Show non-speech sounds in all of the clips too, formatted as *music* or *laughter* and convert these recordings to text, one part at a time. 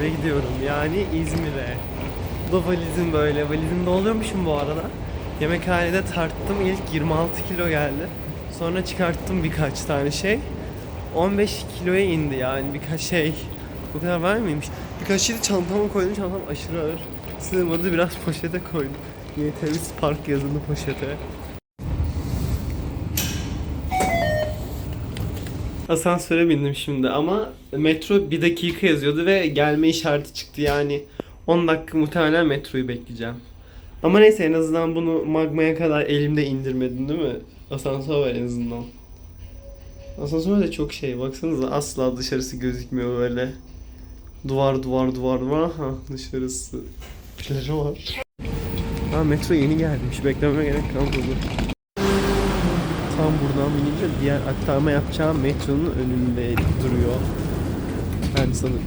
eve gidiyorum. Yani İzmir'e. Bu da valizim böyle. Valizimi doldurmuşum bu arada. Yemekhanede tarttım. İlk 26 kilo geldi. Sonra çıkarttım birkaç tane şey. 15 kiloya indi yani birkaç şey. Bu kadar var mıymış? Birkaç şey de çantama koydum. Çantam aşırı ağır. Sığmadı biraz poşete koydum. YTV Park yazılı poşete. Asansöre bindim şimdi ama metro bir dakika yazıyordu ve gelme işareti çıktı yani 10 dakika muhtemelen metroyu bekleyeceğim. Ama neyse en azından bunu magmaya kadar elimde indirmedim değil mi? Asansör var en azından. Asansör de çok şey baksanıza asla dışarısı gözükmüyor böyle. Duvar duvar duvar duvar aha dışarısı. Plajı var. Ha metro yeni gelmiş beklememe gerek kalmadı. Tam buradan binince diğer aktarma yapacağım metronun önünde duruyor. Yani sanırım.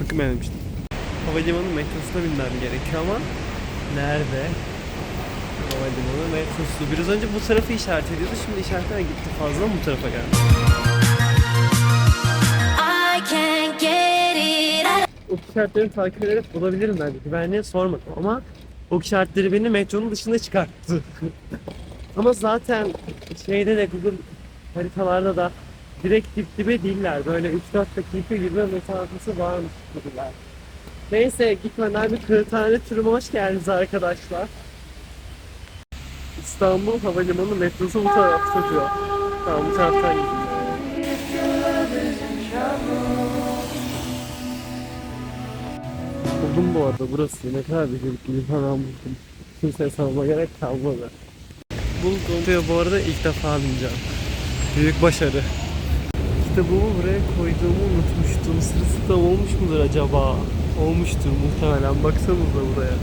Bakın ben demiştim. Havalimanı metrosuna binmem gerekiyor ama nerede? Havalimanı metrosu. Biraz önce bu tarafı işaret ediyordu. Şimdi işaretler gitti fazla bu tarafa geldi. I can't get it out Ok işaretlerini takip ederek bulabilirim bence. Güvenliğe sormadım ama ok işaretleri beni metronun dışına çıkarttı. ama zaten şeyde de Google haritalarda da direkt dip dibe değiller. Böyle 3-4 dakika gibi mesafesi varmış gibiler. Neyse gitmeden bir kırtane turuma hoş geldiniz arkadaşlar. İstanbul Havalimanı metrosu bu tarafta diyor. Tamam bu taraftan gidiyor. Buldum bu arada burası. Ne kadar becerikli falan buldum. Kimseye sorma gerek kalmadı. Buldum. Ve bu arada ilk defa bineceğim. Büyük başarı. Kitabımı buraya koyduğumu unutmuştum. Sırası da olmuş mudur acaba? Olmuştur muhtemelen. Baksanıza buraya.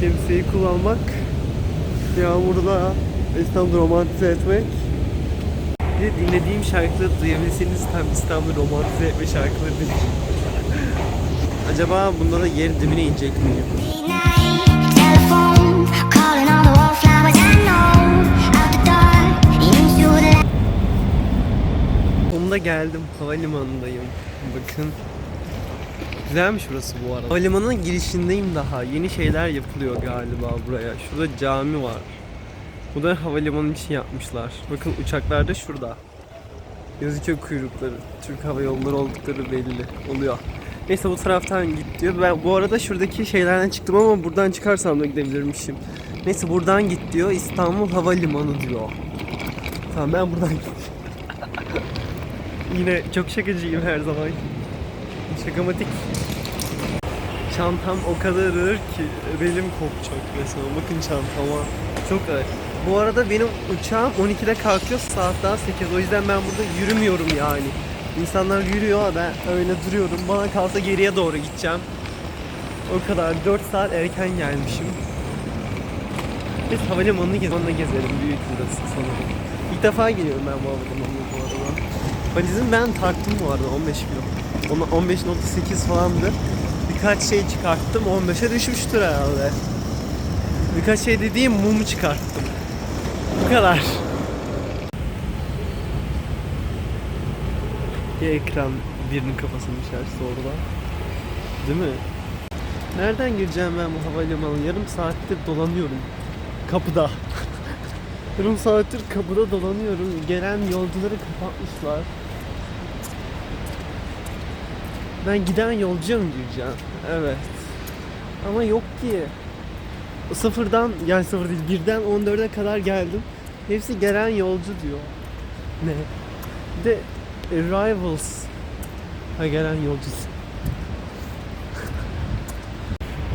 Şemsiyeyi kullanmak, yağmurda İstanbul'u romantize etmek. Dinlediğim şarkıları duyabilseniz tam İstanbul'u romantize etme şarkıları dinleyin. Acaba bunda da yer dibine inecek miyim? Sonunda geldim. Havalimanındayım. Bakın. Güzelmiş burası bu arada. Havalimanının girişindeyim daha. Yeni şeyler yapılıyor galiba buraya. Şurada cami var. Bu da havalimanı için yapmışlar. Bakın uçaklar da şurada. Gözüküyor kuyrukları. Türk Hava Yolları oldukları belli oluyor. Neyse bu taraftan git diyor. Ben bu arada şuradaki şeylerden çıktım ama buradan çıkarsam da gidebilirmişim. Neyse buradan git diyor. İstanbul Havalimanı diyor. Tamam ben buradan gideyim. *laughs* Yine çok şakacıyım her zaman. Şakamatik. Çantam o kadar ağır ki belim kopacak mesela. Bakın çantama. Çok ağır. Bu arada benim uçağım 12'de kalkıyor saat daha 8. O yüzden ben burada yürümüyorum yani. İnsanlar yürüyor ben öyle duruyorum. Bana kalsa geriye doğru gideceğim. O kadar 4 saat erken gelmişim. Biz havalimanını gezmanına gezelim. Büyük burası sanırım. İlk defa geliyorum ben bu havalimanına bu arada. Valizimi ben tarttım bu arada 15 kilo. Ona 15.8 falandı. Birkaç şey çıkarttım 15'e düşmüştür herhalde. Birkaç şey dediğim mumu çıkarttım. Bu kadar. Bir ekran birinin kafasının içerisi orada. Değil mi? Nereden gireceğim ben bu havalimanına? Yarım saattir dolanıyorum. Kapıda. *laughs* Yarım saattir kapıda dolanıyorum. Gelen yolcuları kapatmışlar. Ben giden yolcuya mı gireceğim? Evet. Ama yok ki. Sıfırdan, yani sıfır değil, birden 14'e kadar geldim. Hepsi gelen yolcu diyor. Ne? De arrivals. Ha gelen yolcusu.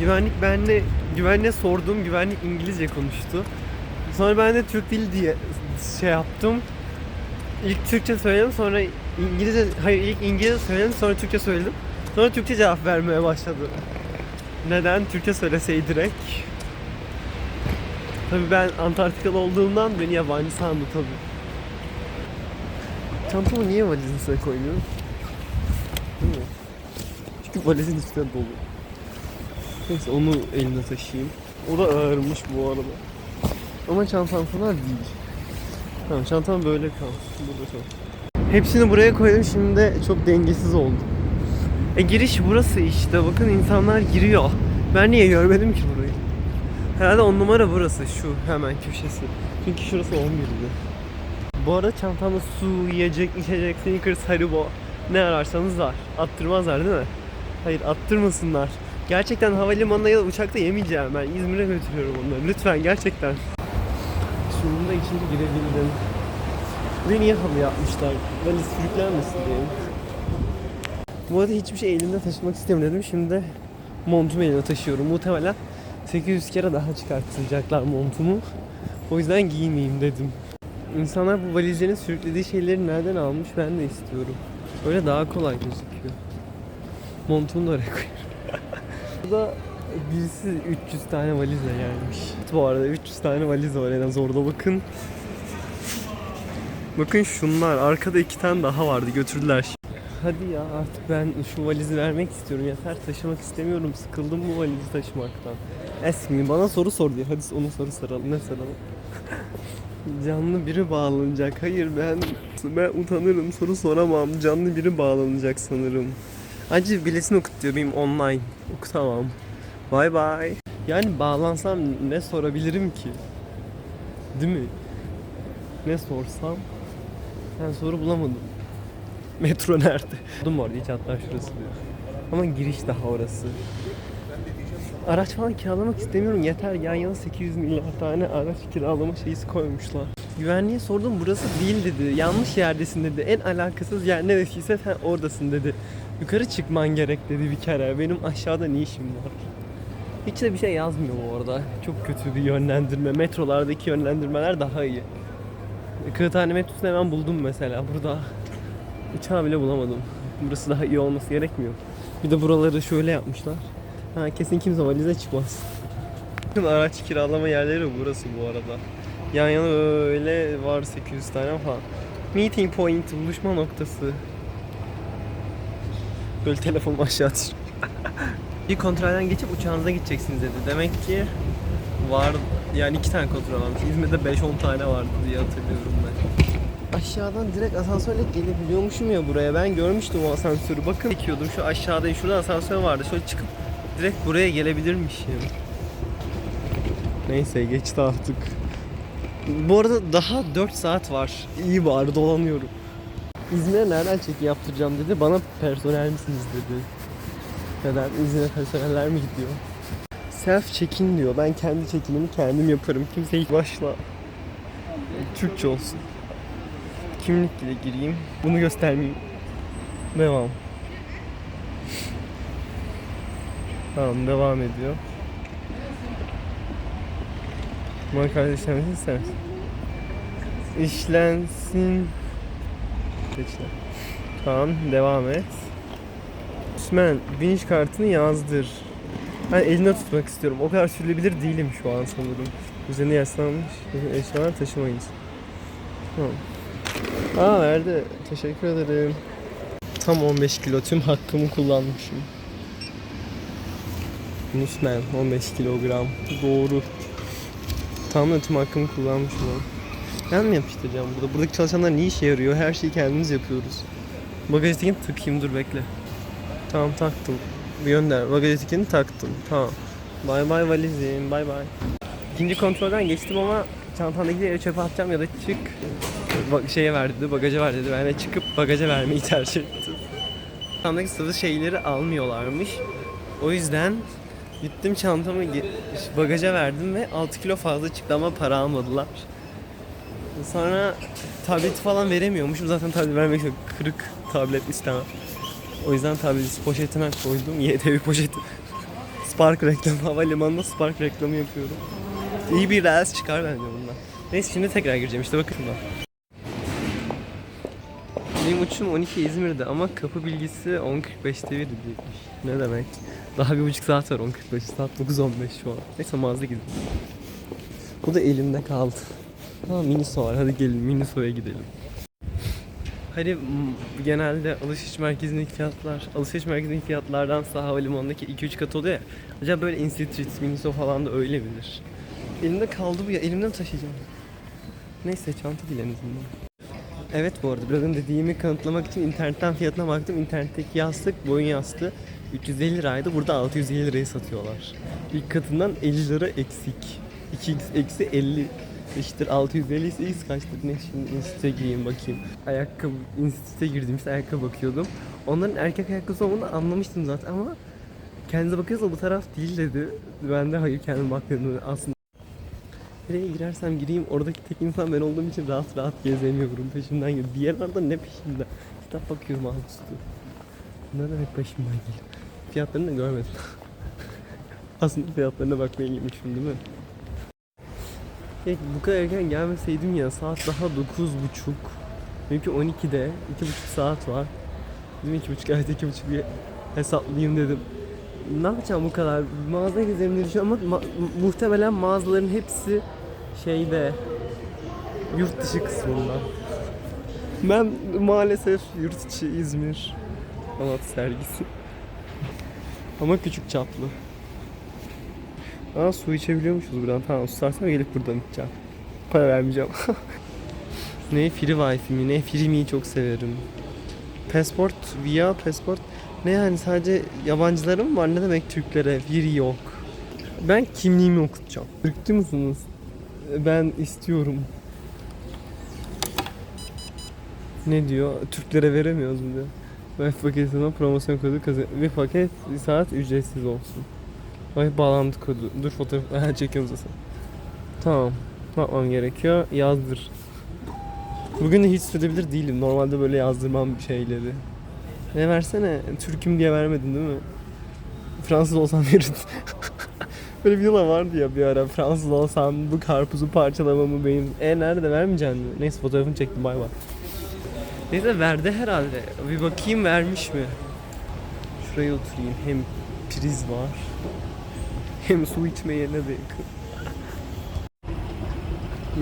güvenlik benle, güvenliğe sorduğum güvenlik İngilizce konuştu. Sonra ben de Türk dili diye şey yaptım. İlk Türkçe söyledim sonra İngilizce, hayır ilk İngilizce söyledim sonra Türkçe söyledim. Sonra Türkçe cevap vermeye başladı. Neden? Türkçe söyleseydi direkt. Tabii ben Antarktikalı olduğumdan beni yabancı sandı tabii. Çantamı niye valizin üstüne koymuyorum? Değil mi? Çünkü valizin üstüne dolu. Neyse onu elimde taşıyayım. O da ağırmış bu arada. Ama çantam kadar değil. Tamam çantam böyle kal. Burada kal. Hepsini buraya koydum şimdi de çok dengesiz oldu. E giriş burası işte. Bakın insanlar giriyor. Ben niye görmedim ki burayı? Herhalde on numara burası şu hemen köşesi. Çünkü şurası 11'di. Bu arada çantamda su, yiyecek, içecek, sneakers, haribo ne ararsanız var. Attırmazlar değil mi? Hayır attırmasınlar. Gerçekten havalimanına ya da uçakta yemeyeceğim ben. İzmir'e götürüyorum onları. Lütfen gerçekten. Sonunda içeri girebildim. Buraya niye halı yapmışlar? Böyle sürüklenmesin diye. Bu arada hiçbir şey elimde taşımak istemiyorum dedim. Şimdi montumu elimde taşıyorum. Muhtemelen 800 kere daha çıkartacaklar montumu. O yüzden giymeyeyim dedim. İnsanlar bu valizlerin sürüklediği şeyleri nereden almış ben de istiyorum. Öyle daha kolay gözüküyor. Montumu da oraya koyuyorum. *laughs* Burada birisi 300 tane valizle gelmiş. Bu arada 300 tane valiz var en az orada bakın. Bakın şunlar arkada iki tane daha vardı götürdüler. Hadi ya artık ben şu valizi vermek istiyorum yeter taşımak istemiyorum sıkıldım bu valizi taşımaktan. Esmi bana soru sor diyor hadi onun soru soralım ne soralım. *laughs* Canlı biri bağlanacak. Hayır ben ben utanırım soru soramam. Canlı biri bağlanacak sanırım. Acı biletini okut diyor benim online. Okutamam. Bay bay. Yani bağlansam ne sorabilirim ki? Değil mi? Ne sorsam? Ben soru bulamadım. Metro nerede? Buldum orada hiç hatta şurası diyor. Ama giriş daha orası. Araç falan kiralamak istemiyorum. Yeter yan yana 800 milyar tane araç kiralama şeysi koymuşlar. Güvenliğe sordum burası değil dedi. Yanlış yerdesin dedi. En alakasız yer neresiyse sen oradasın dedi. Yukarı çıkman gerek dedi bir kere. Benim aşağıda ne işim var? Hiç de bir şey yazmıyor bu arada. Çok kötü bir yönlendirme. Metrolardaki yönlendirmeler daha iyi. Kırıthane metrosunu hemen buldum mesela. Burada uçağı bile bulamadım. Burası daha iyi olması gerekmiyor. Bir de buraları şöyle yapmışlar. Ha, kesin kimse valize çıkmaz. Araç kiralama yerleri burası bu arada. Yan yana öyle var 800 tane falan. Meeting point, buluşma noktası. Böyle telefonumu aşağı atışım. *laughs* bir kontrolden geçip uçağınıza gideceksiniz dedi. Demek ki var yani iki tane kontrol varmış. İzmir'de 5-10 tane vardı diye hatırlıyorum ben. Aşağıdan direkt asansörle gelebiliyormuşum ya buraya. Ben görmüştüm o asansörü. Bakın çekiyordum şu aşağıda şurada asansör vardı. Şöyle çıkıp direkt buraya gelebilirmişim. Neyse geçti artık. Bu arada daha 4 saat var. İyi bari dolanıyorum. İzmir'e nereden çekim yaptıracağım dedi. Bana personel misiniz dedi. Neden? İzmir'e personeller mi gidiyor? Self check-in diyor. Ben kendi çekimimi kendim yaparım. Kimse ilk başla. Türkçe olsun. Kimlikle gireyim. Bunu göstermeyeyim. Devam. Tamam devam ediyor. Bana kardeş işlenmesin istemez. İşlensin. Seçle. Tamam devam et. Osman biniş kartını yazdır. Ben elimde tutmak istiyorum. O kadar sürülebilir değilim şu an sanırım. Üzerine yaslanmış eşyalar taşımayız. Tamam. Aa verdi. Teşekkür ederim. Tam 15 kilo tüm hakkımı kullanmışım. Nusman 15 kilogram. Doğru. Tam da tüm hakkımı kullanmışım abi. Ben mi yapıştıracağım burada? Buradaki çalışanlar ne işe yarıyor? Her şeyi kendimiz yapıyoruz. Bagaj etikini takayım dur bekle. Tamam taktım. Gönder. Bagaj etikini taktım. Tamam. Bay bay valizim. Bay bay. İkinci kontrolden geçtim ama çantandakileri çöpe atacağım ya da çık Bak şeye verdi dedi, bagaja ver dedi. Ben de çıkıp bagaja vermeyi *laughs* tercih ettim. Çantamdaki sıvı şeyleri almıyorlarmış. O yüzden gittim çantamı bagaja verdim ve 6 kilo fazla çıktı ama para almadılar. Sonra tableti falan veremiyormuşum. Zaten tablet vermek yok. Kırık tablet istemem. O yüzden tableti poşetime koydum. *laughs* YTV poşeti. Spark reklamı. Havalimanında Spark reklamı yapıyorum. İyi bir reels çıkar bence bundan. Neyse şimdi tekrar gireceğim. İşte bakın şuna. Benim uçuşum 12 İzmir'de ama kapı bilgisi 10.45'te bir değilmiş. Ne demek? Daha bir buçuk saat var 10.45 saat 9.15 şu an. Neyse mağaza gidelim. Bu da elimde kaldı. Ha Miniso var hadi gelin Miniso'ya gidelim. Hani genelde alışveriş merkezindeki fiyatlar, alışveriş merkezindeki fiyatlardansa havalimanındaki 2-3 kat oluyor ya. Acaba böyle Institute, Miniso falan da öyle midir? Elimde kaldı bu ya, elimde mi taşıyacağım? Neyse çanta değil en. Evet bu arada biraz dediğimi kanıtlamak için internetten fiyatına baktım. İnternetteki yastık boyun yastığı 350 liraydı. Burada 650 liraya satıyorlar. İlk katından 50 lira eksik. 2x eksi 50 eşittir 650 ise x kaçtır ne şimdi instite gireyim bakayım. Ayakkabı instite girdim işte ayakkabı bakıyordum. Onların erkek ayakkabısı olduğunu anlamıştım zaten ama kendinize bakıyorsa bu taraf değil dedi. Ben de hayır kendim bakmıyordum aslında. Nereye girersem gireyim oradaki tek insan ben olduğum için rahat rahat gezemiyorum peşimden geliyor. Diğerlerde ne peşimde? Kitap bakıyorum altüstü. Ne demek peşimden geliyor? Fiyatlarını da görmedim. *laughs* Aslında fiyatlarına bakmaya gitmişim değil mi? Ya bu kadar erken gelmeseydim ya saat daha 9.30. Çünkü 12'de 2.5 saat var. Dedim 2.5 evet 2.5 bir hesaplayayım dedim. Ne yapacağım bu kadar? Mağaza gezerim diye düşünüyorum ama ma- muhtemelen mağazaların hepsi şeyde yurt dışı kısmında. Ben maalesef yurt içi İzmir sanat sergisi. Ama küçük çaplı. Aa su içebiliyormuşuz buradan. Tamam susarsam gelip buradan içeceğim. Para vermeyeceğim. *laughs* ne Free Wi-Fi mi? Ne Free Me'yi çok severim. Passport via passport. Ne yani sadece yabancılara mı var? Ne demek Türklere? Bir yok. Ben kimliğimi okutacağım. Türkçü musunuz? Ben istiyorum. Ne diyor? Türklere veremiyoruz mu diyor. Ben paketinden promosyon kodu kazan. Bir paket bir saat ücretsiz olsun. Ay bağlantı kodu. Dur fotoğraf ha, çekiyorum zaten. Tamam. Yapmam gerekiyor? Yazdır. Bugün de hiç sürebilir değilim. Normalde böyle yazdırmam şeyleri. Ne versene? Türk'üm diye vermedin değil mi? Fransız olsam verirdin. *laughs* Böyle videolar vardı ya bir ara. Fransız olsam bu karpuzu parçalamamı benim. E nerede vermeyeceksin mi? Neyse fotoğrafını çektim bay bay. Neyse verdi herhalde. Bir bakayım vermiş mi? Şuraya oturayım. Hem priz var. Hem su içme yerine de.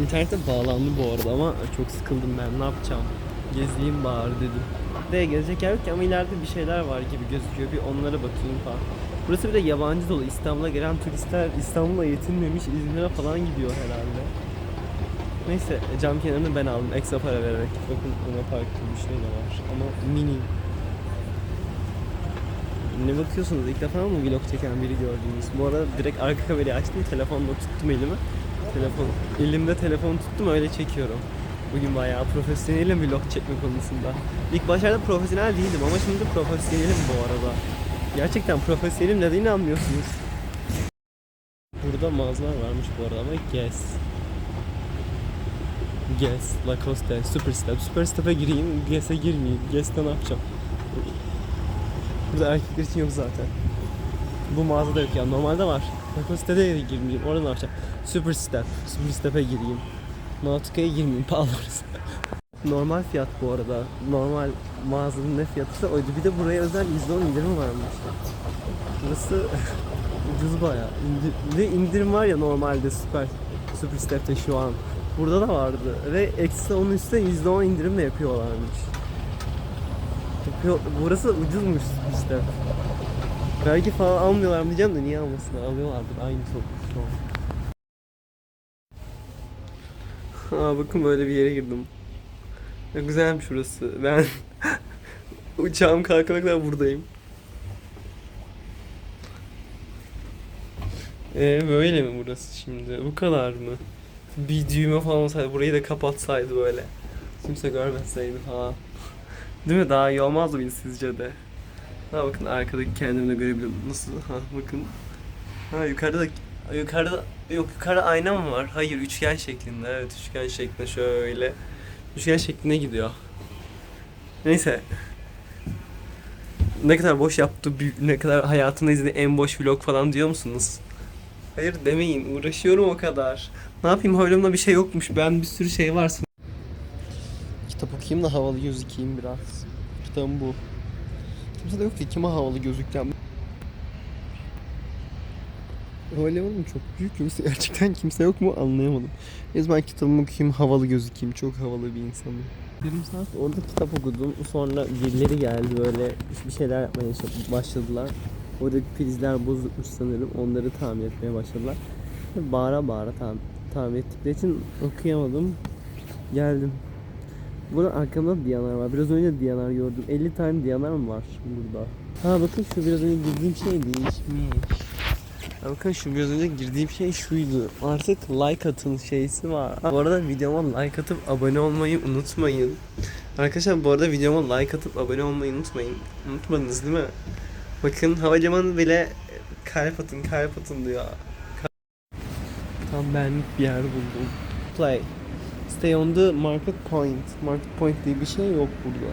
İnternete bağlandı bu arada ama çok sıkıldım ben. Ne yapacağım? Gezeyim bari dedim. De gezecek yer yok ki ama ileride bir şeyler var gibi gözüküyor. Bir onlara bakayım falan. Burası bir de yabancı dolu. İstanbul'a gelen turistler İstanbul'a yetinmemiş İzmir'e falan gidiyor herhalde. Neyse cam kenarını ben aldım ekstra para vererek. Bakın Luna Park gibi bir şey var ama mini. Ne bakıyorsunuz? İlk defa mı vlog çeken biri gördünüz? Bu arada direkt arka kamerayı açtım, telefonla tuttum elimi. Telefon, elimde telefonu tuttum öyle çekiyorum. Bugün bayağı profesyonelim vlog çekme konusunda. İlk başlarda profesyonel değildim ama şimdi profesyonelim bu arada. Gerçekten profesyonelim dediğini anlıyorsunuz. Burada mağazalar varmış bu arada ama Guess. Guess, Lacoste, Superstep. Superstep'e gireyim, Guess'e girmeyeyim. Guess'te ne yapacağım? Burada erkekler için yok zaten. Bu mağazada yok ya. Normalde var. Lacoste'de de girmeyeyim. Orada ne yapacağım? Superstep. Superstep'e gireyim. Nautica'ya girmeyeyim. Pahalı orası. Normal fiyat bu arada. Normal mağazanın ne fiyatıysa oydu. Bir de buraya özel %10 indirim varmış. Burası *laughs* ucuz bayağı. İndir, ve indirim var ya normalde Super Superstep'te şu an. Burada da vardı. Ve eksi onun üstüne %10 indirim de yapıyorlarmış. Yapıyor, burası ucuzmuş işte. Vergi falan almıyorlar mı diyeceğim de niye almasınlar? Alıyorlardır aynı çok şu an. Aa bakın böyle bir yere girdim. Ne güzelmiş burası. Ben *laughs* uçağım kalkana kadar buradayım. Ee, böyle mi burası şimdi? Bu kadar mı? Bir düğme falan olsaydı burayı da kapatsaydı böyle. Kimse görmeseydi falan. Değil mi? Daha iyi olmaz mıydı sizce de? Ha bakın arkadaki kendimi de görebiliyorum. Nasıl? Ha bakın. Ha yukarıda da yukarıda yok yukarıda ayna mı var? Hayır üçgen şeklinde. Evet üçgen şeklinde şöyle. Üçgen şeklinde gidiyor. Neyse. Ne kadar boş yaptı, ne kadar hayatımda izlediği en boş vlog falan diyor musunuz? Hayır demeyin, uğraşıyorum o kadar. Ne yapayım halimde bir şey yokmuş. Ben bir sürü şey var. Kitap okuyayım da havalı gözükeyim biraz. Kitabım bu. Kimse de yok ki kime havalı gözükeceğim. Oğlum çok büyük kimse gerçekten kimse yok mu anlayamadım. Neyse ben kitabımı okuyayım havalı gözükeyim çok havalı bir insanım. Yarım saat orada kitap okudum sonra birileri geldi böyle bir şeyler yapmaya başladılar. Oradaki prizler bozukmuş sanırım onları tamir etmeye başladılar. Bağıra bağıra tam, tamir ettikleri için okuyamadım. Geldim. Burada arkamda da Diyanar var. Biraz önce Diyanar gördüm. 50 tane Diyanar mı var burada? Ha bakın şu biraz önce girdiğim şey değişmiş. Şu biraz önce girdiğim şey şuydu. Artık like atın şeysi var. Bu arada videoma like atıp abone olmayı unutmayın. Arkadaşlar bu arada videoma like atıp abone olmayı unutmayın. Unutmadınız değil mi? Bakın havalimanı bile kalp atın kalp atın diyor. Tam benlik bir yer buldum. Play. Stay on the market point. Market point diye bir şey yok burada.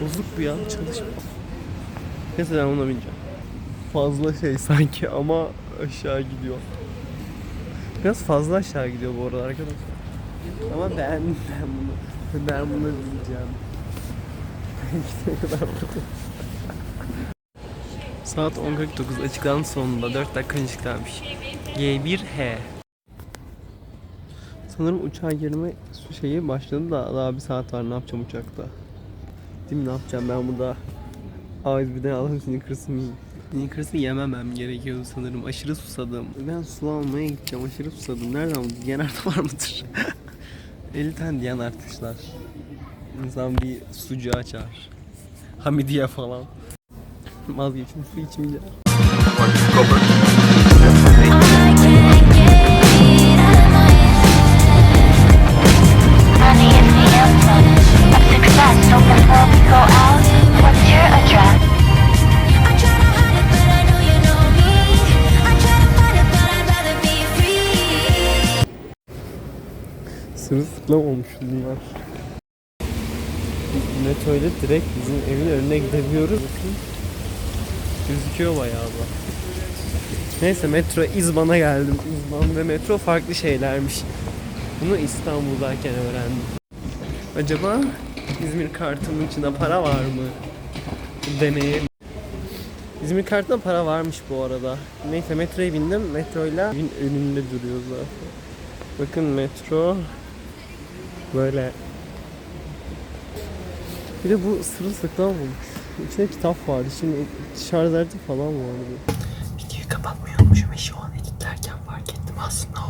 Bozuk bu ya çalışma. Neyse ben ona bineceğim. Fazla şey *laughs* sanki ama aşağı gidiyor. Biraz fazla aşağı gidiyor bu arada arkadaşlar. Ama ben ben bunu ben bunu bineceğim. Burada. *laughs* Saat 10.49 açıklan sonunda 4 dakika önce kalmış. G1H Sanırım uçağa girme şeyi başladı da daha bir saat var ne yapacağım uçakta. Değil mi ne yapacağım ben burada Abi bir de alalım Snickers'ı mı? Snickers'ı yememem gerekiyordu sanırım. Aşırı susadım. Ben su almaya gideceğim. Aşırı susadım. Nereden bu? Diyanar'da var mıdır? *laughs* 50 tane Diyanar tuşlar. İnsan bir sucu açar. Hamidiye falan. Vazgeçtim su içmeyeceğim. Olmuş bunlar. Metro ile direkt bizim evin önüne gidebiliyoruz. Gözüküyor bayağı da. Neyse metro İzban'a geldim. İzban ve metro farklı şeylermiş. Bunu İstanbul'dayken öğrendim. Acaba İzmir kartımın içinde para var mı? Deneyelim. İzmir kartında para varmış bu arada. Neyse metroya bindim. Metroyla evin önünde duruyor zaten. Bakın metro böyle. Bir de bu sırılsıklam olmuş. İçinde kitap vardı. Şimdi şarj aleti falan vardı. Videoyu kapatmayı unutmuşum ve şu an editlerken fark ettim aslında